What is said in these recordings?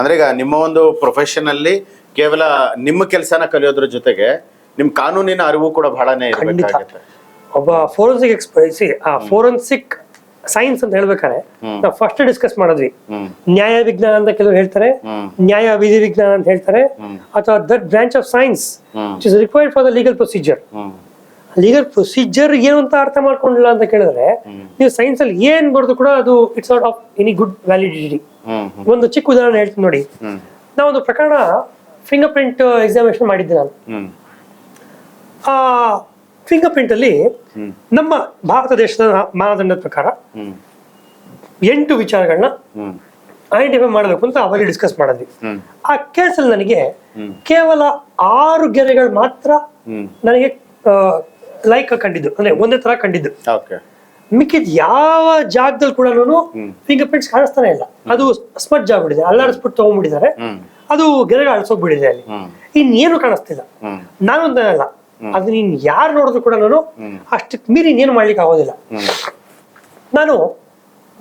ಅಂದ್ರೆ ಈಗ ನಿಮ್ಮ ಒಂದು ಪ್ರೊಫೆಷನ್ ಅಲ್ಲಿ ಕೇವಲ ನಿಮ್ಮ ಕೆಲಸನ ಕಲಿಯೋದ್ರ ಜೊತೆಗೆ ನಿಮ್ ಕಾನೂನಿನ ಅರಿವು ಕೂಡ ಬಹಳನೇ ಇರಬೇಕಾಗುತ್ತೆ. ಒಬ್ಬ ಫೋರೆನ್ಸಿಕ್ ಎಕ್ಸ್ಪರ್ಟ್ ಆ ಫೋರೆನ್ಸಿಕ್ ಸೈನ್ಸ್ ಅಂತ ಹೇಳ್ಬೇಕಾದ್ರೆ ನಾವು ಫಸ್ಟ್ ಡಿಸ್ಕಸ್ ಮಾಡಿದ್ವಿ. ನ್ಯಾಯ ವಿಜ್ಞಾನ ಅಂತ ಕೆಲವರು ಹೇಳ್ತಾರೆ ನ್ಯಾಯ ವಿಧಿ ವಿಜ್ಞಾನ ಅಂತ ಹೇಳ್ತಾರೆ ಅಥವಾ that branch of science is required for the legal procedure legal procedure ಏನು ಅಂತ ಅರ್ಥ ಮಾಡ್ಕೊಂಡಿಲ್ಲ ಅಂತ ಕೇಳಿದ್ರೆ ನೀವು ಸೈನ್ಸ್ ಅಲ್ಲಿ ಏನ್ ಬರ್ದು ಕೂಡ ಅದು it's not of any good validity ಒಂದು ಚಿಕ್ಕ ಉದಾಹರಣೆ ಹೇಳ್ತೀನಿ ನೋಡಿ. ನಾವೊಂದು ಪ್ರಕರಣ ಫಿಂಗರ್ ಪ್ರಿಂಟ್ ಎಕ್ಸಾಮಿನೇಷನ್ ಮಾಡಿದ್ದೆ ನಾನು. ಆ ಫಿಂಗರ್ ಪ್ರಿಂಟ್ ಅಲ್ಲಿ ನಮ್ಮ ಭಾರತ ದೇಶದ ಮಾನದಂಡದ ಪ್ರಕಾರ ಎಂಟು ವಿಚಾರಗಳನ್ನ ಐಡೆಂಟಿಫೈ ಮಾಡಬೇಕು ಅಂತ ಅವಾಗ ಡಿಸ್ಕಸ್ ಮಾಡಿದ್ವಿ. ಆ ಕೇಸಲ್ಲಿ ನನಗೆ ಕೇವಲ ಆರು ಗೆರೆಗಳು ಮಾತ್ರ ನನಗೆ ಲೈಕ್ ಕಂಡಿದ್ದು ಅಂದ್ರೆ ಒಂದೇ ತರ ಕಂಡಿದ್ದು. ಓಕೆ ಮಿಕ್ಕಿದ ಯಾವ ಜಾಗದಲ್ಲಿ ಕೂಡ ಫಿಂಗರ್ ಪ್ರಿಂಟ್ಸ್ ಕಾಣಿಸ್ತಾನೆ ಇಲ್ಲ. ಅದು ಸ್ಪಟ್ ಜಾಗ ಬಿಟ್ಟಿದೆ ಅಲ್ಲಾಡಿಸ್ಬಿಟ್ಟು ತಗೊಂಡ್ಬಿಟ್ಟಿದ್ದಾರೆ ಅದು ಗೆರೆಗೆ ಅಳಿಸೋಗ್ಬಿಟ್ಟಿದೆ ಅಲ್ಲಿ. ಇನ್ನೇನು ಕಾಣಿಸ್ತಿಲ್ಲ. ನಾನೊಂದೇನಲ್ಲ ನಾನು ಇನ್ ಯಾರು ನೋಡಿದ್ರು ಕೂಡ ನಾನು ಅಷ್ಟಕ್ಕೆ ಮೀರಿ ಇನ್ನೇನು ಮಾಡ್ಲಿಕ್ಕೆ ಆಗೋದಿಲ್ಲ. ನಾನು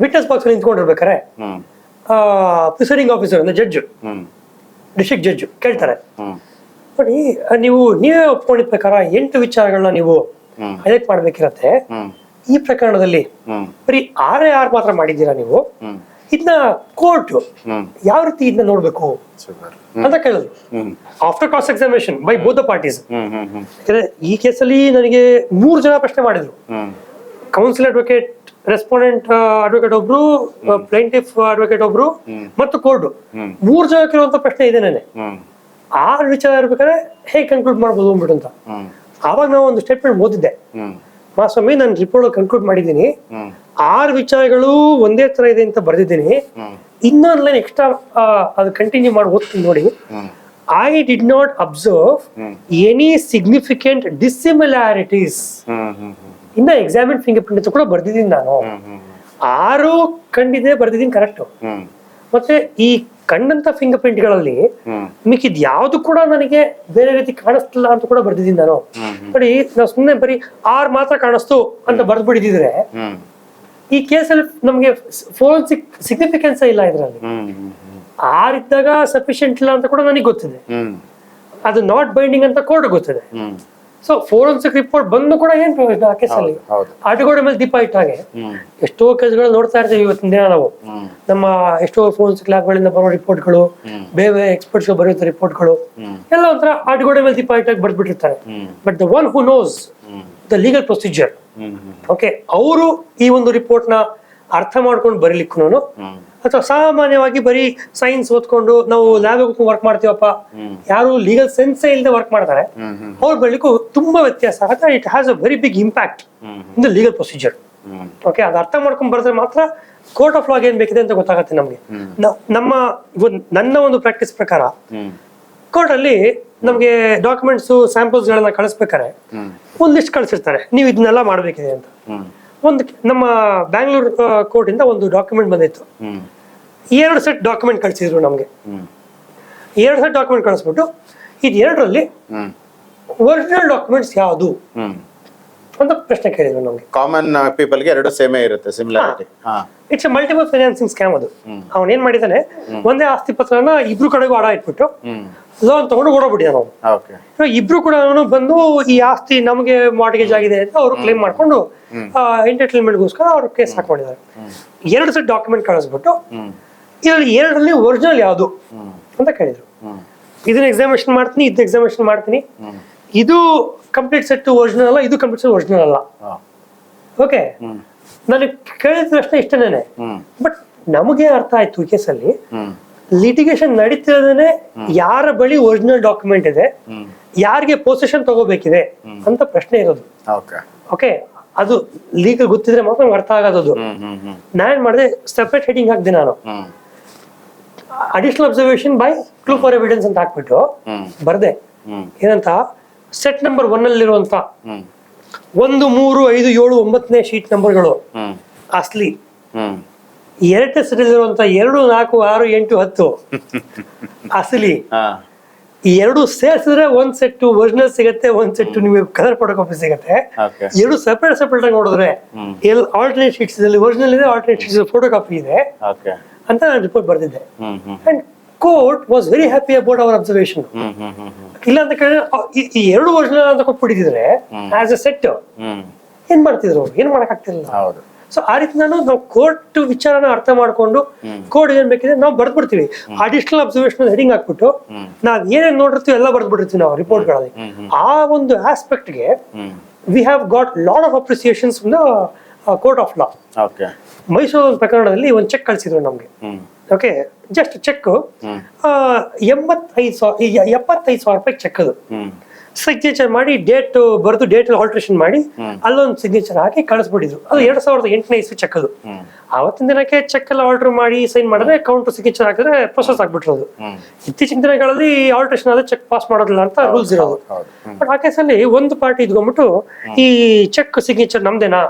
ವಿಟ್ನೆಸ್ ಬಾಕ್ಸ್ ಅಲ್ಲಿ ನಿಂತ್ಕೊಂಡಿರ್ಬೇಕಾರೆ ಪ್ರಿಸೈಡಿಂಗ್ ಆಫೀಸರ್ ಅಂದ್ರೆ ಜಡ್ಜ್ ಡಿಸ್ಟ್ರಿಕ್ಟ್ ಜಡ್ಜ್ ಕೇಳ್ತಾರೆ. ನೋಡಿ ನೀವು ನೀವೇ ಒಪ್ಕೊಂಡಿದ್ ಪ್ರಕಾರ ಎಂಟು ವಿಚಾರಗಳನ್ನ ನೀವು. ಹೈಲೈಟ್ ಮಾಡ್ಬೇಕಿರತ್ತೆ. ಈ ಪ್ರಕರಣದಲ್ಲಿ ಬರೀ ಆರೇ ಆರ್ ಮಾತ್ರ ಮಾಡಿದ್ದೀರಾ ನೀವು? ಇದನ್ನ ಕೋರ್ಟ್ ಯಾವ ರೀತಿ ಇದನ್ನ ನೋಡ್ಬೇಕು? ಅಂತ ಕೇಳಿದ್ರು after cross examination by both the parties ಈ ಕೇಸಲ್ಲಿ ನನಗೆ ಮೂರು ಜನ ಪ್ರಶ್ನೆ ಮಾಡಿದ್ರು. ಕೌನ್ಸಿಲ್ ಅಡ್ವೊಕೇಟ್ ರೆಸ್ಪಾಂಡೆಂಟ್ ಅಡ್ವೊಕೇಟ್ ಒಬ್ರು ಪ್ಲೇಂಟಿಫ್ ಅಡ್ವೊಕೇಟ್ ಒಬ್ರು ಮತ್ತು ಕೋರ್ಟ್. ಮೂರು ಜನ ಕೇಳುವಂತ ಪ್ರಶ್ನೆ ಇದೆ ನನಗೆ ಆರು ವಿಚಾರ ಇರ್ಬೇಕಾದ್ರೆ ಹೇಗೆ ಕನ್ಕ್ಲೂಡ್ ಮಾಡ್ಬೋದು ಅಂದ್ಬಿಟ್ಟು ಅಂತ. ಆವಾಗ ನಾವು ಒಂದು ಸ್ಟೇಟ್ಮೆಂಟ್ ಓದಿದ್ದೆ. ಮಾಸ್ವಾಮಿ ನಾನು ರಿಪೋರ್ಟ್ ಕನ್ಕ್ಲೂಡ್ ಮಾಡಿದ್ದೀನಿ. ಆರು ವಿಚಾರಗಳು ಒಂದೇ ತರ ಇದೆ ಅಂತ ಬರೆದಿದ್ದೀನಿ. ಇನ್ನೊಂದು ಲೈನ್ ಎಕ್ಸ್ಟ್ರಾ ಅದು ಕಂಟಿನ್ಯೂ ಮಾಡಿ ಓದ್ತೀನಿ ನೋಡಿ. I did not observe any significant dissimilarities in examine finger print ಅಂತ ಕೂಡ ಬರ್ದಿದ್ದೀನಿ ನಾನು. ಆರು ಕಂಡಿದೆ ಬರ್ದಿದ್ದೀನಿ ಕರೆಕ್ಟ್ ಮತ್ತೆ ಈ ಕಂಡಂತ ಫಿಂಗರ್ ಪ್ರಿಂಟ್ಗಳಲ್ಲಿ ಮಿಕ್ಕಿದ್ ಯಾವ್ದು ಕೂಡ ನನಗೆ ಬೇರೆ ರೀತಿ ಕಾಣಿಸ್ತಿಲ್ಲ ಅಂತ ಕೂಡ ಬರ್ದಿದ್ದೀನಿ ನಾನು. ನೋಡಿ ನಾವು ಸುಮ್ಮನೆ ಬರೀ ಆರ್ ಮಾತ್ರ ಕಾಣಿಸ್ತು ಅಂತ ಬರ್ದು ಬಿಡಿದಿದ್ರೆ ಈ ಕೇಸಲ್ಲಿ ನಮಗೆ ಫೋರೆನ್ಸಿಕ್ ಸಿಗ್ನಿಫಿಕೆನ್ಸ್ ಇಲ್ಲ ಇದರಲ್ಲಿ. ಆರ್ ಇದ್ದಾಗ ಸಫಿಶಿಯಂಟ್ ಇಲ್ಲ ಅಂತ ಕೂಡ ನನಗೆ ಗೊತ್ತಿದೆ. ಅದು ನಾಟ್ ಬೈಂಡಿಂಗ್ ಅಂತ ಕೋರ್ಟ್ ಗೊತ್ತಿದೆ. ಸೊ ಫೋರೆನ್ಸಿಕ್ ರಿಪೋರ್ಟ್ ಬಂದು ಕೂಡ ಏನ್ ಪ್ರಯೋಜನ? ಆ ಕೇಸಲ್ಲಿ ಆಟಗೋಡೆ ಮೇಲೆ ದೀಪ ಇಟ್ಟ ಹಾಗೆ. ಎಷ್ಟೋ ಕೇಸ್ಗಳು ನೋಡ್ತಾ ಇರ್ತೀವಿ ಇವತ್ತಿನ ದಿನ ನಾವು. ನಮ್ಮ ಎಷ್ಟೋ ಫೋರೆನ್ಸಿಕ್ ಲ್ಯಾಬ್ಗಳಿಂದ ಬರೋ ರಿಪೋರ್ಟ್ಗಳು. ಬೇರೆ ಬೇರೆ ಎಕ್ಸ್ಪರ್ಟ್ಸ್ ಬರೆಯುವಂತ ರಿಪೋರ್ಟ್ಗಳು ಎಲ್ಲ ಒಂಥರ ಆಟಗೋಡೆ ಮೇಲೆ ದೀಪ ಇಟ್ಟಾಗಿ ಬರ್ದ್ಬಿಟ್ಟಿರ್ತಾರೆ. But the one who knows the legal procedure okay ಅವರು ಈ ಒಂದು ರಿಪೋರ್ಟ್ನ ಅರ್ಥ ಮಾಡ್ಕೊಂಡು ಬರೀಲಿಕ್ಕೂ ಅಥವಾ ಸಾಮಾನ್ಯವಾಗಿ ಬರೀ ಸೈನ್ಸ್ ಓದ್ಕೊಂಡು ನಾವು ಲ್ಯಾಬ್ ವರ್ಕ್ ಮಾಡ್ತೀವಪ್ಪ. ಯಾರು ಲೀಗಲ್ ಸೆನ್ಸೇ ಇಲ್ಲದೆ ವರ್ಕ್ ಮಾಡ್ತಾರೆ. ಅವ್ರು ಬರ್ಲಿಕ್ಕೂ ತುಂಬಾ ವ್ಯತ್ಯಾಸ. ಆಗುತ್ತೆ it has a very big impact in the legal procedure okay ಅದು ಅರ್ಥ ಮಾಡ್ಕೊಂಡ್ ಬರೆದ್ರೆ ಮಾತ್ರ ಕೋರ್ಟ್ ಆಫ್ ಲಾಗ್ ಏನ್ ಬೇಕಿದೆ ಅಂತ ಗೊತ್ತಾಗುತ್ತೆ ನಮಗೆ. ನಮ್ಮ ನನ್ನ ಒಂದು ಪ್ರಾಕ್ಟೀಸ್ ಪ್ರಕಾರ ಕೋರ್ಟ್ ಅಲ್ಲಿ ನಮಗೆ ಡಾಕ್ಯುಮೆಂಟ್ಸ್ ಸ್ಯಾಂಪಲ್ಸ್ ಗಳನ್ನ ಕಳಿಸ್ಬೇಕಾರೆ ಒಂದ್ ಲಿಸ್ಟ್ ಕಳಿಸಿರ್ತಾರೆ. ನೀವು ಇದನ್ನೆಲ್ಲ ಮಾಡಬೇಕಿದೆ ಅಂತ. ಒಂದು ನಮ್ಮ ಬ್ಯಾಂಗ್ಳೂರ್ ಕೋರ್ಟ್ ಇಂದ ಒಂದು ಡಾಕ್ಯುಮೆಂಟ್ ಬಂದಿತ್ತು. ಎರಡು ಸೆಟ್ ಡಾಕ್ಯುಮೆಂಟ್ ಕಳಿಸಿದ್ರು ನಮಗೆ. ಎರಡು ಸೆಟ್ ಡಾಕ್ಯುಮೆಂಟ್ ಕಳಿಸ್ಬಿಟ್ಟು ಇದು ಎರಡರಲ್ಲಿ ಒರಿಜಿನಲ್ ಡಾಕ್ಯುಮೆಂಟ್ಸ್ ಯಾವುದು? ಅಂತ ಪ್ರಶ್ನೆ ಕೇಳಿದ್ರು ನಮಗೆ. ಕಾಮನ್ ಪೀಪಲ್ಗೆ ಎರಡು ಸೇಮೇ ಇರುತ್ತೆ similarity it's multiple financing scam ಅದು. ಅವನ್ ಏನ್ ಮಾಡಿದಾನೆ ಒಂದೇ ಆಸ್ತಿ ಪತ್ರನ ಇಬ್ರು ಕಡೆಗೂ ಅಡ ಇಟ್ಬಿಟ್ಟು ಲೋನ್ ತಗೊಂಡು ಓಕೆ ಇವಾಗ ಇಬ್ರು ಕೂಡ ಬಂದು ಈ ಆಸ್ತಿ ನಮಗೆ ಮಾರ್ಟೇಜ್ ಆಗಿದೆ ಅಂತ ಅವರು ಕ್ಲೇಮ್ ಮಾಡ್ಕೊಂಡು ಎಂಟರ್ಟೈನ್ಮೆಂಟ್ಗೋಸ್ಕರ ಅವರು ಕೇಸ್ ಹಾಕೊಂಡಿದ್ದಾರೆ ಎರಡು ಸೆಟ್ ಡಾಕ್ಯುಮೆಂಟ್ ಕಳಿಸ್ಬಿಟ್ಟು ಇದರಲ್ಲಿ ಎರಡರಲ್ಲಿ ಒರಿಜಿನಲ್ ಯಾವುದು ಅಂತ ಕೇಳಿದ್ರು. ಇದನ್ನ ಎಕ್ಸಾಮಿನೇಷನ್ ಮಾಡ್ತೀನಿ ಇದನ್ನ ಎಕ್ಸಾಮಿನೇಷನ್ ಮಾಡ್ತೀನಿ. ಇದು ಕಂಪ್ಲೀಟ್ ಸೆಟ್ ಒರಿಜಿನಲ್ ಅಲ್ಲ ಇದು ಕಂಪ್ಲೀಟ್ ಸೆಟ್ ಒರಿಜಿನಲ್ ಅಲ್ಲ. ಓಕೆ ನನಗೆ ಕೇಳಿದ ತಕ್ಷಣ ಇಷ್ಟನೇನೆ. ಬಟ್ ನಮಗೆ ಅರ್ಥ ಆಯ್ತು ಕೇಸಲ್ಲಿ. ಲಿಟಿಗೇಷನ್ ನಡೀತಿರೋದೇ ಯಾರ ಬಳಿ ಒರಿಜಿನಲ್ ಡಾಕ್ಯುಮೆಂಟ್ ಇದೆ ಯಾರಿಗೆ ಪೊಸಿಷನ್ ತಗೋಬೇಕಿದೆ ಅಂತ ಪ್ರಶ್ನೆ ಇರೋದು. ಓಕೆ ಅದು ಲೀಗಲ್ ಗೊತ್ತಿದ್ರೆ ಮಾತ್ರ ಅರ್ಥ ಆಗೋದು. ನಾನೇನ್ ಮಾಡಿದೆ ಸೆಪರೇಟ್ ಹೆಡಿಂಗ್ ಹಾಕ್ದೆ ನಾನು. Additional observation by clue for evidence ಅಂತ ಹಾಕ್ಬಿಟ್ಟು ಬರ್ದೆ. ಏನಂತ? ಸೆಟ್ ನಂಬರ್ ಒನ್ ಅಲ್ಲಿರುವಂತ ಒಂದು ಮೂರು ಐದು ಏಳು ಒಂಬತ್ತನೇ ಶೀಟ್ ನಂಬರ್ಗಳು ಅಸ್ಲಿ. ಎರಡನೇ ಸೆಟ್ ಅಲ್ಲಿರುವಂತ ಎರಡು ನಾಲ್ಕು ಆರು ಎಂಟು ಹತ್ತು. ಅಸಲಿ. ಎರಡು ಸೇರಿಸಿದ್ರೆ ಒಂದ್ ಸೆಟ್ ಒರಿಜಿನಲ್ ಸಿಗತ್ತೆ ಒಂದ್ ಸೆಟ್ ನಿಮಗೆ ಕಲರ್ ಫೋಟೋ ಕಾಪಿ ಸಿಗತ್ತೆ ಎರಡು ಸೆಪರೇಟ್ ಸೆಪರೇಟ್ ಆಗಿ ನೋಡಿದ್ರೆ ಎಲ್ಲಿ ಎಲ್ ಆಲ್ಟರ್ನೇಟ್ ಶೀಟ್ಸ್ ಒರಿಜಿನಲ್ ಇದೆ ಆಲ್ಟರ್ನೇಟ್ ಶೀಟ್ಸ್ ಫೋಟೋ ಕಾಪಿ ಇದೆ. ಅಂತ ನಾನು report ಬರ್ದಿದ್ದೆ. And court was very happy about our observation. ಇಲ್ಲ ಅಂತ ಕೇಳಿದ್ರೆ ಈ- ಎರಡು ವರ್ಷ ಅಂತ ಕೊಟ್ಬಿಟ್ಟಿದ್ರೆ ಆಸ್ ಅ ಸೆಟ್ ಏನ್ ಮಾಡ್ತಿದ್ರು ಅವ್ರು? ಏನ್ ಮಾಡಕ್ ಆಗ್ತಿಲ್ಲ ಸೊ ಆ ರೀತಿ ನಾನು ನಾವು ಕೋರ್ಟ್ ವಿಚಾರನ ಅರ್ಥ ಮಾಡ್ಕೊಂಡು ಕೋರ್ಟ್ ಏನ್ ಬೇಕಿದೆ ನಾವು ಬರ್ದ್ಬಿಡ್ತೀವಿ. ಅಡಿಷನಲ್ ಅಬ್ಸರ್ವೇಷನ್ ಹೆಡಿಂಗ್ ಹಾಕ್ಬಿಟ್ಟು ನಾವ್ ಏನೇನ್ ನೋಡಿರ್ತೀವಿ ಎಲ್ಲ ಬರ್ದ್ಬಿಟ್ಟಿರ್ತೀವಿ ನಾವು ರಿಪೋರ್ಟ್ಗಳಲ್ಲಿ. ಆ ಒಂದು ಆಸ್ಪೆಕ್ಟ್ಗೆ ಗೆ we have got lot of appreciations court of law okay Mysuru ಪ್ರಕರಣದಲ್ಲಿ ಒಂದು ಚೆಕ್ ಕಳಿಸಿದ್ರು ನಮಗೆ. ಓಕೆ ಜಸ್ಟ್ ಚೆಕ್ ಎಂಬತ್ತೈದು ಸಾವಿರ ಎಪ್ಪತ್ತೈದು ಸಾವಿರ ರೂಪಾಯಿ ಚೆಕ್ ಅದು. ಸಿಗ್ನೇಚರ್ ಮಾಡಿ ಡೇಟ್ ಬರೆದು ಡೇಟ್ ಆಲ್ಟ್ರೇಷನ್ ಮಾಡಿ ಅಲ್ಲೊಂದು ಸಿಗ್ನೇಚರ್ ಹಾಕಿ ಕಳಿಸ್ಬಿಟ್ಟಿದ್ರು. ಅದು ಎರಡ್ ಸಾವಿರದ ಎಂಟನೇ ಇಸ್ವಿ ಚೆಕ್ ಅದು. ಆವತ್ತಿನ ದಿನಕ್ಕೆ ಚೆಕ್ ಎಲ್ಲ ಆರ್ಡರ್ ಮಾಡಿ ಸೈನ್ ಮಾಡಿದ್ರೆ ಕೌಂಟರ್ ಸಿಗ್ನೇಚರ್ ಹಾಕಿದ್ರೆ ಪ್ರೊಸೆಸ್ ಆಗ್ಬಿಟ್ಟಿರೋದು. ಇತ್ತೀಚಿನ ದಿನಗಳಲ್ಲಿ ಆಲ್ಟ್ರೇಷನ್ ಆದ್ರೆ ಚೆಕ್ ಪಾಸ್ ಮಾಡೋದಿಲ್ಲ ಅಂತ ರೂಲ್ಸ್ ಇರೋದು. ಬಟ್ ಆ ಕೇಸಲ್ಲಿ ಒಂದು ಪಾರ್ಟಿ ಇದ್ಕೊಂಡ್ಬಿಟ್ಟು ಈ ಚೆಕ್ ಸಿಗ್ನೇಚರ್ ನಮ್ದೇನಾ?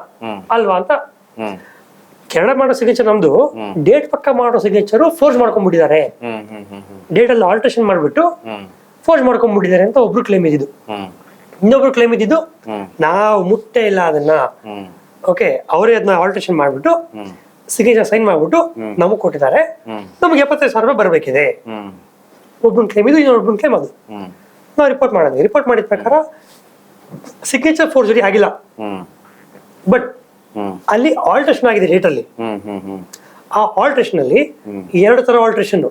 ಅಲ್ವಾ ಅಂತ ಕೆರಳ ಮಾಡೋ ಸಿಗ್ನೇಚರ್ ನಮ್ದು ಡೇಟ್ ಪಕ್ಕ ಮಾಡೋ ಸಿಗ್ನೇಚರ್ ಫೋರ್ಜ್ ಮಾಡ್ಕೊಂಡ್ಬಿಟ್ಟಿದ್ದಾರೆ ಡೇಟ್ ಅಲ್ಲಿ ಆಲ್ಟ್ರೇಷನ್ ಮಾಡ್ಬಿಟ್ಟು ಫೋರ್ಜ್ ಮಾಡ್ಕೊಂಡ್ಬಿಟ್ಟಿದ್ದಾರೆ ಅಂತ ಒಬ್ರು ಕ್ಲೇಮ್ ಇದ್ದಿದ್ದು. ಇನ್ನೊಬ್ರು ಕ್ಲೇಮ್ ಇದ್ದಿದ್ದು ನಾವು ಮುಟ್ಟೆ ಇಲ್ಲ ಅದನ್ನ. ಓಕೆ ಅವರೇ ಅದನ್ನ ಆಲ್ಟ್ರೇಷನ್ ಮಾಡ್ಬಿಟ್ಟು ಸಿಗ್ನೇಚರ್ ಸೈನ್ ಮಾಡ್ಬಿಟ್ಟು ನಮಗ್ ಕೊಟ್ಟಿದ್ದಾರೆ. ನಮ್ಗೆ ಎಪ್ಪತ್ತೈದು ಸಾವಿರ ರೂಪಾಯಿ ಬರಬೇಕಿದೆ. ಒಬ್ಬನ ಕ್ಲೇಮ್ ಇದು ಇನ್ನೊಬ್ಬನ ಕ್ಲೇಮ್ ಅದು. ನಾವು ರಿಪೋರ್ಟ್ ಮಾಡಿದ್ವಿ. ರಿಪೋರ್ಟ್ ಮಾಡಿದ ಪ್ರಕಾರ ಸಿಗ್ನೇಚರ್ ಫೋರ್ಜರಿ ಆಗಿಲ್ಲ. ಬಟ್ ಅಲ್ಲಿ ಆಲ್ಟ್ರೇಷನ್ ಆಗಿದೆ ಡೇಟ್ ಅಲ್ಲಿ. ಆ ಆಲ್ಟ್ರೇಷನ್ ಅಲ್ಲಿ ಎರಡು ತರ ಆಲ್ಟ್ರೇಷನ್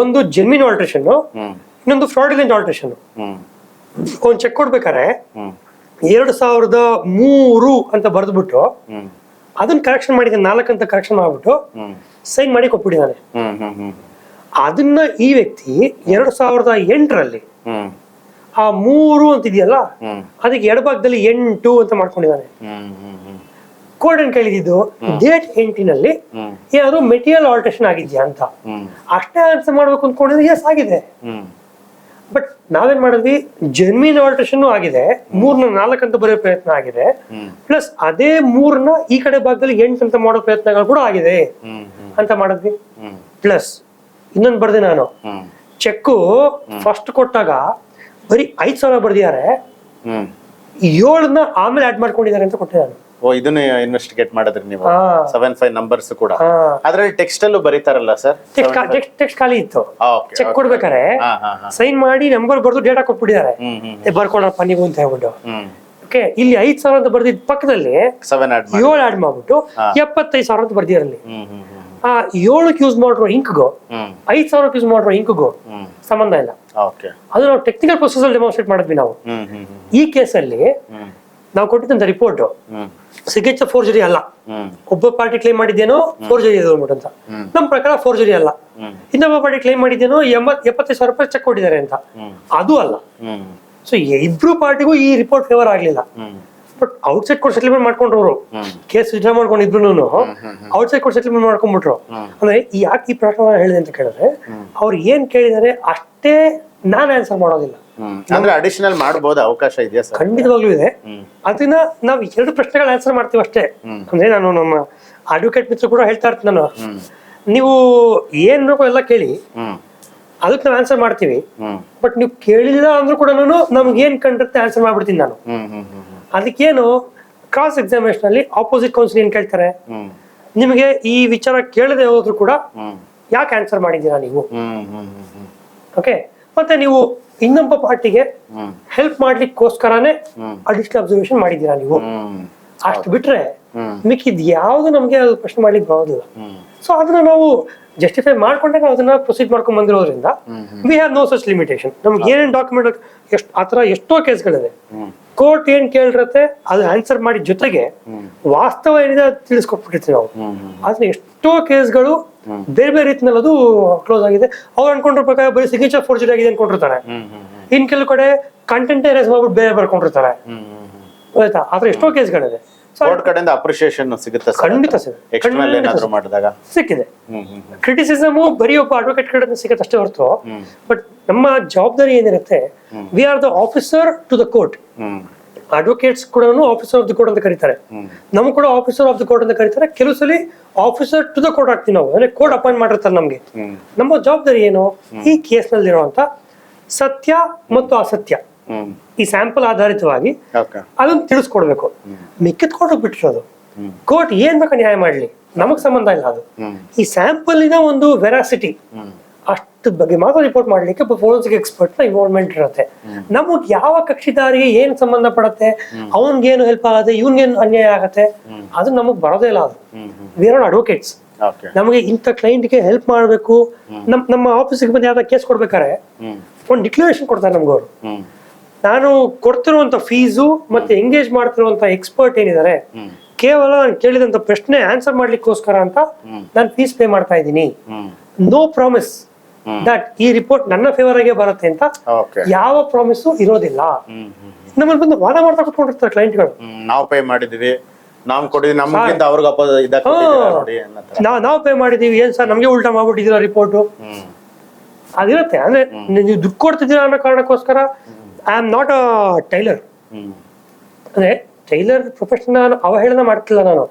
ಒಂದು ಜೆನ್ಮಿನ್ ಆಲ್ಟ್ರೇಷನ್ ಇನ್ನೊಂದು ಫ್ರಾಡಿಲೆಂಟ್ ಆಲ್ಟ್ರೇಷನ್ ಒಂದು ಚೆಕ್ ಕೊಡ್ಬೇಕಾರೆ ಎರಡು ಸಾವಿರದ ಮೂರು ಅಂತ ಬರೆದ್ಬಿಟ್ಟು ಅದನ್ನ ಕರೆಕ್ಷನ್ ಮಾಡಿದ ನಾಲ್ಕು ಅಂತ ಕರೆಕ್ಷನ್ ಮಾಡ್ಬಿಟ್ಟು ಸೈನ್ ಮಾಡಿ ಕೊಟ್ಬಿಟ್ಟಿದ್ದಾನೆ. ಅದನ್ನ ಈ ವ್ಯಕ್ತಿ ಎರಡು ಸಾವಿರದ ಎಂಟರಲ್ಲಿ ಆ ಮೂರು ಅಂತಿದೆಯಲ್ಲ ಇದೆಯಲ್ಲ ಅದಕ್ಕೆ ಎಡಭಾಗದಲ್ಲಿ ಎಂಟು ಅಂತ ಮಾಡ್ಕೊಂಡಿದ್ದಾನೆ. ಕೋಡ್ ಏನ್ ಕೇಳಿದ್ದು ಡೇಟ್ ಎಂಟಿನಲ್ಲಿ ಏನಾದ್ರು ಮೆಟೀರಿಯಲ್ ಆಲ್ಟ್ರೇಷನ್ ಆಗಿದ್ಯಾ ಅಂತ. ಅಷ್ಟೇ ಆನ್ಸರ್ ಮಾಡ್ಬೇಕು ಅಂದ್ಕೊಂಡಿದ್ರೆ ಎಸ್ ಆಗಿದೆ. ಬಟ್ ನಾವೇನ್ ಮಾಡಿದ್ವಿ? ಜರ್ಮಿನ್ ಆಲ್ಟ್ರೇಷನ್ ಆಗಿದೆ. ಮೂರ್ನ ನಾಲ್ಕು ಅಂತ ಬರೆಯೋ ಪ್ರಯತ್ನ ಆಗಿದೆ. ಪ್ಲಸ್ ಅದೇ ಮೂರ್ನ ಈ ಕಡೆ ಭಾಗದಲ್ಲಿ ಎಂಟು ಅಂತ ಮಾಡೋ ಪ್ರಯತ್ನಗಳು ಕೂಡ ಆಗಿದೆ. ಅಂತ ಮಾಡಿದ್ವಿ. ಪ್ಲಸ್ ಇನ್ನೊಂದು ಬರ್ದೆ ನಾನು. ಚೆಕ್ಕು ಫಸ್ಟ್ ಕೊಟ್ಟಾಗ ಬರೀ ಐದ್ ಸಾವಿರ ಬರ್ದಿದ್ದಾರೆ. ಏಳನ್ನ ಆಮೇಲೆ ಆಡ್ ಮಾಡ್ಕೊಂಡಿದ್ದಾರೆ ಅಂತ ಕೊಟ್ಟೆ ನಾನು. ಓ ಇದನ್ನ ಇನ್ವೆಸ್ಟಿಗೇಟ್ ಮಾಡಿದ್ರಿ ನೀವು. ಸೆವೆನ್ ಫೈವ್ ನಂಬರ್ಸ್ ಕೂಡ. ಅದ್ರಲ್ಲಿ ಟೆಕ್ಸ್ಟ್ ಅಲ್ಲೂ ಬರೀತಾರಲ್ಲ ಸರ್ ಟೆಕ್ಸ್ಟ್ ಟೆಕ್ಸ್ಟ್ ಖಾಲಿ ಇತ್ತು. ಚೆಕ್ ಕೊಡ್ಬೇಕಾರೆ ಸೈನ್ ಮಾಡಿ ನಂಬರ್ ಬರ್ದು ಡೇಟಾ ಕೊಟ್ಬಿಟ್ಟಿದ್ದಾರೆ. ಬರ್ಕೊಡಪ್ಪ ನೀವು ಅಂತ ಹೇಳ್ಬಿಟ್ಟು. ಓಕೆ ಇಲ್ಲಿ ಐದ್ ಸಾವಿರ ಅಂತ ಬರ್ದಿದ್ ಪಕ್ಕದಲ್ಲಿ ಸೆವೆನ್ ಆಡ್ ಮಾಡಿ. ಏಳು ಆಡ್ ಮಾಡ್ಬಿಟ್ಟು. ಎಪ್ಪತ್ತೈದು ಸಾವಿರ ಅಂತ ಬರ್ದಿರಲ್ಲಿ ಆ ಏಳಕ್ಕೆ ಯೂಸ್ ಮಾಡಿರೋ ಇಂಕ್ಗೋ ಐದ್ ಸಾವಿರಕ್ಕೆ ಯೂಸ್ ಮಾಡಿರೋ ಇಂಕ್ಗೋ ಸಂಬಂಧ ಇಲ್ಲ. ಅದು ನಾವು ಟೆಕ್ನಿಕಲ್ ಪ್ರೊಸೆಸ್ ಅಲ್ಲಿ ಡೆಮಾನ್ಸ್ಟ್ರೇಟ್ ಮಾಡಿದ್ವಿ ನಾವು. ಈ ಕೇಸಲ್ಲಿ ನಾವು ಕೊಟ್ಟಿದ್ದಂತ ರಿಪೋರ್ಟ್ ಸಿಗ್ನೇಚರ್ ಫೋರ್ಜರಿ ಅಲ್ಲ. ಒಬ್ಬ ಪಾರ್ಟಿ ಕ್ಲೈಮ್ ಮಾಡಿದ್ದೇನೋ ಫೋರ್ಜರಿ ಇದೆ ಅಂತ. ನಮ್ ನಮ್ಮ ಪ್ರಕಾರ ಫೋರ್ಜರಿ ಅಲ್ಲ. ಇನ್ನೊಬ್ಬ ಪಾರ್ಟಿ ಕ್ಲೈಮ್ ಮಾಡಿದ್ದೇನೋ ಎಂಬತ್ ಎಪ್ಪತ್ತೈದು ಸಾವಿರ ರೂಪಾಯಿ ಚೆಕ್ ಕೊಟ್ಟಿದ್ದಾರೆ ಅಂತ. ಅದು ಅಲ್ಲ. ಸೊ ಇಬ್ರು ಪಾರ್ಟಿಗೂ ಈ ರಿಪೋರ್ಟ್ ಫೇವರ್ ಆಗ್ಲಿಲ್ಲ. ಬಟ್ ಔಟ್ಸೈಡ್ ಕೋರ್ಟ್ ಸೆಟಲ್ಮೆಂಟ್ ಮಾಡ್ಕೊಂಡ್ರು. ಹ್ಮ್. ಕೇಸ್ ವಿಡ್ರಾ ಮಾಡ್ಕೊಂಡಿದ್ರು ಔಟ್ಸೈಡ್ ಕೋರ್ಟ್ ಸೆಟಲ್ಮೆಂಟ್ ಮಾಡ್ಕೊಂಡ್ಬಿಟ್ರು. ಅಂದ್ರೆ ಯಾಕೆ ಈ ಪ್ರಕರಣ ಹೇಳಿದೆ ಅಂತ ಕೇಳಿದ್ರೆ ಅವ್ರು ಏನ್ ಕೇಳಿದಾರೆ ಅಷ್ಟೇ ನಾನ್ ಆನ್ಸರ್ ಮಾಡೋದಿಲ್ಲ. ಅಂದ್ರೆ ಅಡಿಷನಲ್ ಮಾಡಬಹುದು ಅವಕಾಶ ಇದೆಯಾ ಸರ್? ಖಂಡಿತವಾಗ್ಲೂ ಇದೆ. ಅದನ್ನ ನಾವು ಎರಡು ಪ್ರಶ್ನೆಗಳ ಆನ್ಸರ್ ಮಾಡ್ತೀವಿ ಅಷ್ಟೇ. ಅಂದ್ರೆ ನಾನು ನಮ್ಮ ಅಡ್ವೊಕೇಟ್ ಮಿತ್ರ ಕೂಡ ಹೇಳ್ತಾ ಇರ್ತೀನಿ ನಾನು. ನೀವು ಏನ್ ಬೇಕು ಎಲ್ಲ ಕೇಳಿ ಅದಕ್ಕೆ ನಾವು ಆನ್ಸರ್ ಮಾಡ್ತೀವಿ. ಬಟ್ ನೀವು ಕೇಳಿಲ್ಲ ಅಂದ್ರೂ ಕೂಡ ನಾನು ನಮ್ಗೆ ಏನ್ ಕಂಡಿರುತ್ತೆ ಆನ್ಸರ್ ಮಾಡ್ಬಿಡ್ತೀನಿ ನಾನು. ಅದಕ್ಕೇನು ಕ್ರಾಸ್ ಎಕ್ಸಾಮಿನೇಷನ್ ಅಲ್ಲಿ ಆಪೋಸಿಟ್ ಕೌನ್ಸಿಲ್ ಏನ್ ಕೇಳ್ತಾರೆ? ನಿಮಗೆ ಈ ವಿಚಾರ ಕೇಳದೆ ಹೋದ್ರು ಕೂಡ ಯಾಕೆ ಆನ್ಸರ್ ಮಾಡಿದ್ದೀರಾ ನೀವು? ಓಕೆ ಮತ್ತೆ ನೀವು ಇನ್ನೊಬ್ಬ ಪಾರ್ಟಿಗೆ ಹೆಲ್ಪ್ ಮಾಡ್ಲಿಕ್ಕೋಸ್ಕರನೇ. ಅಡಿಷನಲ್ ಅಬ್ಸರ್ವೇಷನ್ ಮಾಡಿದ್ದೀರಾ ನೀವು? ಅಷ್ಟು ಬಿಟ್ರೆ ಮಿಕ್ಕಿದ್ ಯಾವ್ದು ನಮ್ಗೆ ಅದು ಪ್ರಶ್ನೆ ಮಾಡ್ಲಿಕ್ಕೆ ಬರೋದಿಲ್ಲ ಸೊ ಅದನ್ನ ನಾವು ಜಸ್ಟಿಫೈ ಮಾಡ್ಕೊಂಡಾಗ ಅದನ್ನ ಪ್ರೊಸೀಡ್ ಮಾಡ್ಕೊಂಡ್ ಬಂದಿರೋದ್ರಿಂದ we have no such limitation ನಮ್ಗೆ ಏನೇನು ಡಾಕ್ಯುಮೆಂಟ್ ಎಷ್ಟು ಆ ಥರ ಎಷ್ಟೋ ಕೇಸ್ಗಳಿದೆ ಕೋರ್ಟ್ ಏನ್ ಕೇಳಿರತ್ತೆ ಅದು ಆನ್ಸರ್ ಮಾಡಿ ಜೊತೆಗೆ ವಾಸ್ತವ ಏನಿದೆ ತಿಳಿಸ್ಕೊಟ್ಬಿಟ್ಟಿರ್ತೀವಿ ನಾವು. ಆದ್ರೆ ಎಷ್ಟೋ ಕೇಸ್ಗಳು ಬೇರೆ ಬೇರೆ ರೀತಿನಲ್ಲಿ ಅದು ಕ್ಲೋಸ್ ಆಗಿದೆ. ಅವ್ರು ಅನ್ಕೊಂಡಿರೋ ಪ್ರಕಾರ ಬರೀ ಸಿಗ್ನೇಚರ್ ಫೋರ್ಜರಿ ಆಗಿದೆ ಅನ್ಕೊಂಡಿರ್ತಾರೆ. ಇನ್ ಕೆಲವು ಕಡೆ ಕಂಟೆಂಟ್ ಎರೇಸ್ ಮಾಡ್ಬಿಟ್ಟು ಬೇರೆ ಬರ್ಕೊಂಡಿರ್ತಾರೆ ಆಯ್ತಾ? ಆದ್ರೆ ಎಷ್ಟೋ ಕೇಸ್ಗಳಿದೆ ಕೋರ್ಟ್ ಕಡೆಯಿಂದ ಅಪ್ರಿಶಿಯೇಷನ್ ಸಿಗುತ್ತೆ ಖಂಡಿತ ಏನಾದ್ರು ಮಾಡಿದಾಗ? ಸಿಕ್ಕಿದೆ. ಕ್ರಿಟಿಸಿಸಮ್ ಬರೀ ಒಬ್ಬ ಅಡ್ವೊಕೇಟ್ ಕಡೆ ಸಿಗುತ್ತೆ ಅಷ್ಟೇ ಹೊರತು. ಬಟ್ ನಮ್ಮ ಜವಾಬ್ದಾರಿ ಏನಿರುತ್ತೆ we are the officer to the court advocates ಕೂಡ ಆಫೀಸರ್ ಆಫ್ ದ ಕೋರ್ಟ್ ಅಂತ ಕರೀತಾರೆ. ನಮ್ ನಮ್ಗೆ ಕೂಡ ಆಫೀಸರ್ ಆಫ್ ದ ಕೋರ್ಟ್ ಅಂತ ಕರೀತಾರೆ. ಕೆಲವು ಸಲ ಆಫೀಸರ್ ಟು ದ ಕೋರ್ಟ್ ಆಗ್ತೀವಿ ನಾವು. ಅಂದ್ರೆ ಕೋರ್ಟ್ ಅಪಾಯಿಂಟ್ ಮಾಡಿರ್ತಾರೆ ನಮ್ಗೆ. ನಮ್ಮ ಜವಾಬ್ದಾರಿ ಏನು? ಈ ಕೇಸ್ನಲ್ಲಿ ಸತ್ಯ ಮತ್ತು ಅಸತ್ಯ. ಈ ಸ್ಯಾಂಪಲ್ ಆಧಾರಿತವಾಗಿ ಅದನ್ನ ತಿಳಿಸ್ಕೊಡ್ಬೇಕು. ಮಿಕ್ಕಿದ ಕೋರ್ಟ್ ಬಿಟ್ಟಿರೋದು ಅದು ಕೋರ್ಟ್ ಏನ್ ಬೇಕಾ ನ್ಯಾಯ ಮಾಡ್ಲಿ? ನಮಗ್ ಸಂಬಂಧ ಇಲ್ಲ ಅದು. ಈ ಸ್ಯಾಂಪಲಿನ ಒಂದು ವೆರಾಸಿಟಿ ರಕ್ತದ ಬಗ್ಗೆ ಮಾತ್ರ ರಿಪೋರ್ಟ್ ಮಾಡ್ಲಿಕ್ಕೆ ಫೋರೆನ್ಸಿಕ್ ಎಕ್ಸ್ಪರ್ಟ್ನ ಇನ್ವಾಲ್ವ್ಮೆಂಟ್ ಇರುತ್ತೆ. ನಮಗ್ ಯಾವ ಕಕ್ಷಿದಾರಿಗೆ ಏನ್ ಸಂಬಂಧ ಪಡುತ್ತೆ ಅವನ್ಗೇನು ಹೆಲ್ಪ್ ಆಗುತ್ತೆ ಇವನ್ಗೇನು ಅನ್ಯಾಯ ಆಗತ್ತೆ ಅದು ನಮಗ್ ಬರೋದೇ ಇಲ್ಲ ಅದು. ವಿ ಆರ್ ಅಡ್ವೊಕೇಟ್ಸ್ ನಮಗೆ ಇಂಥ ಕ್ಲೈಂಟ್ಗೆ ಹೆಲ್ಪ್ ಮಾಡಬೇಕು. ನಮ್ ನಮ್ಮ ಆಫೀಸಿಗೆ ಬಂದು ಯಾವ್ದೋ ಕೇಸ್ ಕೊಡ್ಬೇಕಾರೆ ಒಂದು ಡಿಕ್ಲರೇಷನ್ ಕೊಡ್ತಾರೆ ನಮ್ಗವ್ರು ನಾನು ಕೊಡ್ತಿರುವಂತ ಫೀಸು ಮತ್ತೆ ಎಂಗೇಜ್ ಮಾಡ್ತಿರುವಂತ ಎಕ್ಸ್ಪರ್ಟ್ ಏನಿದ್ದಾರೆ ಕೇವಲ ನಾನು ಕೇಳಿದಂತ ಪ್ರಶ್ನೆ ಆನ್ಸರ್ ಮಾಡ್ಲಿಕ್ಕೋಸ್ಕರ ಅಂತ ನಾನು ಫೀಸ್ ಪೇ ಮಾಡ್ತಾ ಇದ್ದೀನಿ. No promise. ದಟ್ ಈ ರಿಪೋರ್ಟ್ ನನ್ನ ಫೇವರ್ ಆಗಿ ಬರುತ್ತೆ ಅಂತ ಯಾವ ಪ್ರಾಮಿಸ್ ಇರೋದಿಲ್ಲ. ನಮ್ಮಲ್ಲಿ ಬಂದು ವಾದ ಮಾಡ್ತಾ ಕುತ್ಕೊಂಡಿರ್ತಾರೆ ಕ್ಲೈಂಟ್ಗಳು ಗಳು. ನಾವು ಪೇ ಮಾಡಿದೀವಿ ನಾವು ಕೊಟ್ಟಿದ್ವಿ ನಮ್ಗಿಂತ ಅವ್ರಿಗೆ ಅಪೋಸ್. ನಾವು ನಾವು ಪೇ ಮಾಡಿದೀವಿ ಏನ್ ಸರ್ ನಮಗೆ ಉಲ್ಟಾ ಮಾಡ್ಬಿಟ್ಟಿದ್ದೀರಾ ರಿಪೋರ್ಟ್ ಅದಿರುತ್ತೆ ಅಂದ್ರೆ ನೀವು ದುಡ್ಡು ಕೊಡ್ತಿದ್ದೀರಾ ಅನ್ನೋ ಕಾರಣಕ್ಕೋಸ್ಕರ I am not a tailor ಅಂದ್ರೆ ಟೈಲರ್ ಪ್ರೊಫೆಷನ್ ನಾನು ಅವಹೇಳನ ಮಾಡ್ತಿಲ್ಲ ನಾನು.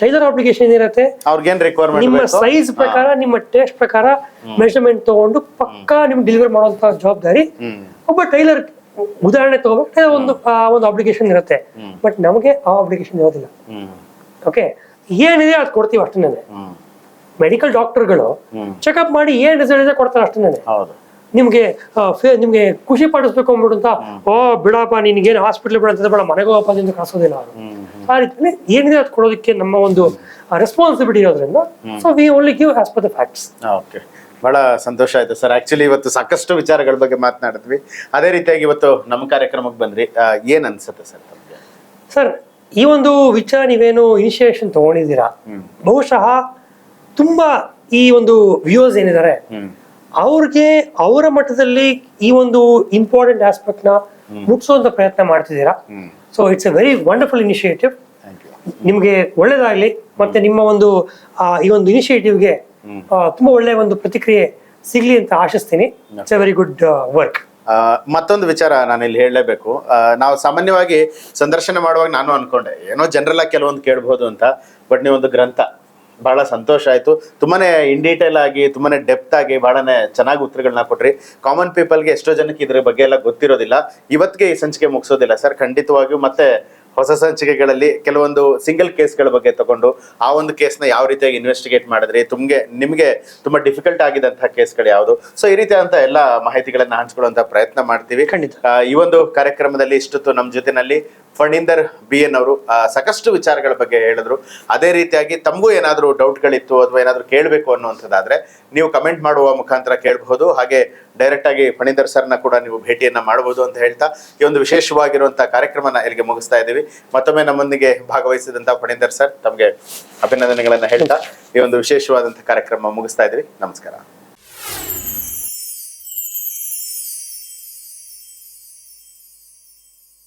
ಟೈಲರ್ ಅಪ್ಲಿಕೇಶನ್ ಅವ್ರಿಗೇನ್ ರಿಕ್ವೈರ್ಮೆಂಟ್ ನಿಮ್ಮ ಸೈಜ್ ಪ್ರಕಾರ ನಿಮ್ಮ ಟೇಸ್ಟ್ ಪ್ರಕಾರ ಮೆಷರ್ಮೆಂಟ್ ತಗೊಂಡು ಪಕ್ಕಾ ನಿಮ್ಗೆ ಡೆಲಿವರಿ ಮಾಡುವಂತ ಜವಾಬ್ದಾರಿ. ಒಬ್ಬ ಟೈಲರ್ ಉದಾಹರಣೆ ತಗೋಬೇಕು ಒಂದು ಒಂದು ಅಪ್ಲಿಕೇಶನ್ ಇರುತ್ತೆ. ಬಟ್ ನಮಗೆ ಆ ಅಪ್ಲಿಕೇಶನ್ ಇರೋದಿಲ್ಲ. ಓಕೆ ಏನಿದೆ ಅದು ಕೊಡ್ತೀವಿ ಅಷ್ಟೇ ಮೆಡಿಕಲ್ ಡಾಕ್ಟರ್ಗಳು ಚೆಕ್ಅಪ್ ಚೆಕಪ್ ಮಾಡಿ ಏನ್ ರಿಸಲ್ಟ್ ಇದೆ ಕೊಡ್ತಾರೆ ಅಷ್ಟೇ ನಿಮ್ಗೆ ನಿಮಗೆ ಖುಷಿ ಪಡಿಸ್ಬೇಕು ಅಂದ್ಬಿಟ್ಟು ಅಂತ ಓ ಬಿಡಪ್ಪ ನಿನಗೇನು ಹಾಸ್ಪಿಟ್ಲ್ ಬಿಡ ಅಂತ ಬೇಡ ಮನೆಗೆ ಹೋಗಪ್ಪ ಅಂತ ಕಳಿಸೋದಿಲ್ಲ ಅವರು. ಆ ರೀತಿಯಲ್ಲಿ ಏನಿದೆ ಅದು ಕೊಡೋದಕ್ಕೆ ನಮ್ಮ ಒಂದು ರೆಸ್ಪಾನ್ಸಿಬಿಲಿಟಿ ಇರೋದ್ರಿಂದ so we only give as per the facts okay ಬಹಳ ಸಂತೋಷ ಆಯ್ತು ಸರ್. ಆಕ್ಚುಲಿ ಇವತ್ತು ಸಾಕಷ್ಟು ವಿಚಾರಗಳ ಬಗ್ಗೆ ಮಾತನಾಡಿದ್ವಿ. ಅದೇ ರೀತಿಯಾಗಿ ಇವತ್ತು ನಮ್ಮ ಕಾರ್ಯಕ್ರಮಕ್ಕೆ ಬಂದ್ರಿ. ಏನ್ ಅನ್ಸುತ್ತೆ ಸರ್ ಸರ್ ಈ ಒಂದು ವಿಚಾರ ನೀವೇನು ಇನಿಷಿಯೇಷನ್ ತಗೊಂಡಿದ್ದೀರಾ? ಬಹುಶಃ ತುಂಬಾ ಈ ಒಂದು ವ್ಯೂಸ್ ಏನಿದ್ದಾರೆ ಅವ್ರಿಗೆ ಅವರ ಮಟ್ಟದಲ್ಲಿ ಈ ಒಂದು ಇಂಪಾರ್ಟೆಂಟ್ ಆಸ್ಪೆಕ್ಟ್ನ ಮುಟ್ಸುವಂತ ಪ್ರಯತ್ನ ಮಾಡ್ತಿದ್ದೀರಾ? So it's a very wonderful initiative ನಿಮಗೆ ಒಳ್ಳೇದಾಗ್ಲಿ ಮತ್ತೆ ನಿಮ್ಮ ಒಂದು ಈ ಒಂದು ಇನಿಷಿಯೇಟಿವ್ಗೆ ತುಂಬಾ ಒಳ್ಳೆಯ ಒಂದು ಪ್ರತಿಕ್ರಿಯೆ ಸಿಗ್ಲಿ ಅಂತ ಆಶಿಸ್ತೀನಿ. It's a very good work ಮತ್ತೊಂದು ವಿಚಾರ ನಾನು ಇಲ್ಲಿ ಹೇಳಲೇಬೇಕು. ನಾವು ಸಾಮಾನ್ಯವಾಗಿ ಸಂದರ್ಶನ ಮಾಡುವಾಗ ನಾನು ಅನ್ಕೊಂಡೆ ಏನೋ ಜನರಲ್ಲ ಕೆಲವೊಂದು ಕೇಳಬಹುದು ಅಂತ ಬಟ್ ನೀವೊಂದು ಗ್ರಂಥ. ಬಹಳ ಸಂತೋಷ ಆಯ್ತು. ತುಂಬಾನೇ ಇನ್ ಡೀಟೇಲ್ ಆಗಿ ತುಂಬಾನೇ ಡೆಪ್ತ್ ಆಗಿ ಬಹಳನೇ ಚೆನ್ನಾಗಿ ಉತ್ತರಗಳನ್ನ ಕೊಟ್ರಿ. ಕಾಮನ್ ಪೀಪಲ್ಗೆ ಎಷ್ಟೋ ಜನಕ್ಕೆ ಇದ್ರ ಬಗ್ಗೆ ಎಲ್ಲ ಗೊತ್ತಿರೋದಿಲ್ಲ. ಇವತ್ತಿಗೆ ಈ ಸಂಚಿಕೆ ಮುಗಿಸೋದಿಲ್ಲ ಸರ್. ಖಂಡಿತವಾಗಿಯೂ ಮತ್ತೆ ಹೊಸ ಸಂಚಿಕೆಗಳಲ್ಲಿ ಕೆಲವೊಂದು ಸಿಂಗಲ್ ಕೇಸ್ಗಳ ಬಗ್ಗೆ ತಗೊಂಡು ಆ ಒಂದು ಕೇಸ್ನ ಯಾವ ರೀತಿಯಾಗಿ ಇನ್ವೆಸ್ಟಿಗೇಟ್ ಮಾಡಿದ್ರಿ? ತುಂಬ ನಿಮಗೆ ತುಂಬಾ ಡಿಫಿಕಲ್ಟ್ ಆಗಿದಂತಹ ಕೇಸ್ಗಳು ಯಾವುದು? ಸೊ ಈ ರೀತಿಯಾದಂಥ ಎಲ್ಲ ಮಾಹಿತಿಗಳನ್ನ ಹಂಚ್ಕೊಳ್ಳುವಂತ ಪ್ರಯತ್ನ ಮಾಡ್ತೀವಿ. ಖಂಡಿತ. ಈ ಒಂದು ಕಾರ್ಯಕ್ರಮದಲ್ಲಿ ಇಷ್ಟೊತ್ತು ನಮ್ಮ ಜೊತೆನಲ್ಲಿ ಫಣೀಂದರ್ ಬಿ ಎನ್ ಅವರು ಸಾಕಷ್ಟು ವಿಚಾರಗಳ ಬಗ್ಗೆ ಹೇಳಿದ್ರು. ಅದೇ ರೀತಿಯಾಗಿ ತಮಗೂ ಏನಾದರೂ ಡೌಟ್ಗಳಿತ್ತು ಅಥವಾ ಏನಾದರೂ ಕೇಳಬೇಕು ಅನ್ನುವಂಥದ್ದಾದರೆ ನೀವು ಕಮೆಂಟ್ ಮಾಡುವ ಮುಖಾಂತರ ಕೇಳಬಹುದು. ಹಾಗೆ ಡೈರೆಕ್ಟಾಗಿ ಫಣೀಂದರ್ ಸರ್ನ ಕೂಡ ನೀವು ಭೇಟಿಯನ್ನು ಮಾಡಬಹುದು ಅಂತ ಹೇಳ್ತಾ ಈ ಒಂದು ವಿಶೇಷವಾಗಿರುವಂಥ ಕಾರ್ಯಕ್ರಮನ ಇಲ್ಲಿಗೆ ಮುಗಿಸ್ತಾ ಇದ್ದೀವಿ. ಮತ್ತೊಮ್ಮೆ ನಮ್ಮೊಂದಿಗೆ ಭಾಗವಹಿಸಿದಂಥ ಫಣೀಂದರ್ ಸರ್, ತಮಗೆ ಅಭಿನಂದನೆಗಳನ್ನು ಹೇಳ್ತಾ ಈ ಒಂದು ವಿಶೇಷವಾದಂಥ ಕಾರ್ಯಕ್ರಮ ಮುಗಿಸ್ತಾ ಇದ್ದೀವಿ. ನಮಸ್ಕಾರ.